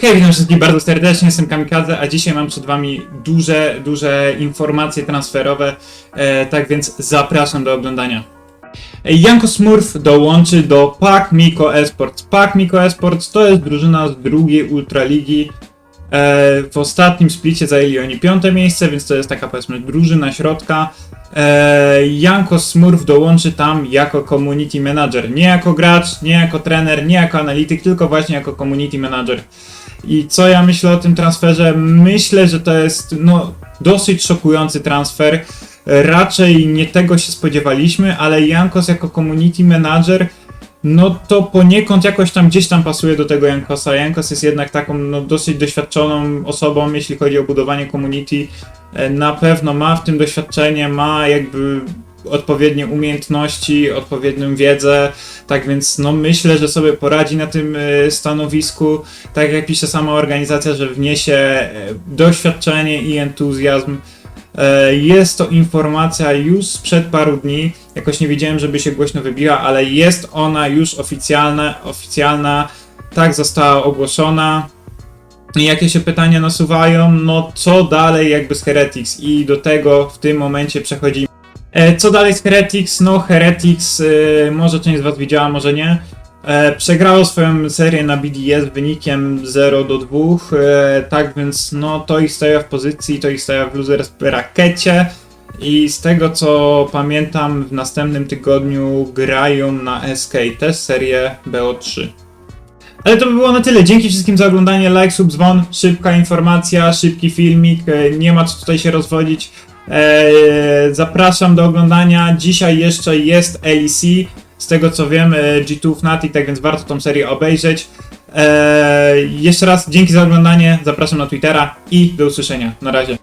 Hej, witam wszystkich bardzo serdecznie, jestem Kamikadze, a dzisiaj mam przed wami duże, duże informacje transferowe, e, tak więc zapraszam do oglądania. E, Janko Smurf dołączy do PAK Miko Esports. PAK Miko Esports to jest drużyna z drugiej Ultraligi. E, w ostatnim splicie zajęli oni piąte miejsce, więc to jest taka powiedzmy drużyna środka. E, Janko Smurf dołączy tam jako community manager. Nie jako gracz, nie jako trener, nie jako analityk, tylko właśnie jako community manager. I co ja myślę o tym transferze? Myślę, że to jest no, dosyć szokujący transfer. Raczej nie tego się spodziewaliśmy, ale Jankos jako community manager, no to poniekąd jakoś tam gdzieś tam pasuje do tego Jankosa. Jankos jest jednak taką no, dosyć doświadczoną osobą, jeśli chodzi o budowanie community. E, Na pewno ma w tym doświadczenie, ma jakby odpowiednie umiejętności, odpowiednią wiedzę, tak więc no myślę, że sobie poradzi na tym e, stanowisku, tak jak pisze sama organizacja, że wniesie e, doświadczenie i entuzjazm. E, Jest to informacja już sprzed paru dni, jakoś nie widziałem, żeby się głośno wybiła, ale jest ona już oficjalna, oficjalna, tak została ogłoszona. Jakie się pytania nasuwają? No co dalej jakby z Heretics i do tego w tym momencie przechodzimy. E, Co dalej z Heretics? No Heretics, e, może część z was widziała, może nie. E, Przegrało swoją serię na BDS wynikiem 0 do 2, e, tak więc no to ich stawia w pozycji, to ich stawia w losers brackecie. I z tego co pamiętam, w następnym tygodniu grają na SK też serię BO3. Ale to by było na tyle. Dzięki wszystkim za oglądanie. Like, sub, dzwon, szybka informacja, szybki filmik. Nie ma co tutaj się rozwodzić. E, Zapraszam do oglądania. Dzisiaj jeszcze jest LEC. Z tego co wiem, e, G2 Fnatic, tak więc warto tą serię obejrzeć. E, Jeszcze raz dzięki za oglądanie. Zapraszam na Twittera i do usłyszenia. Na razie.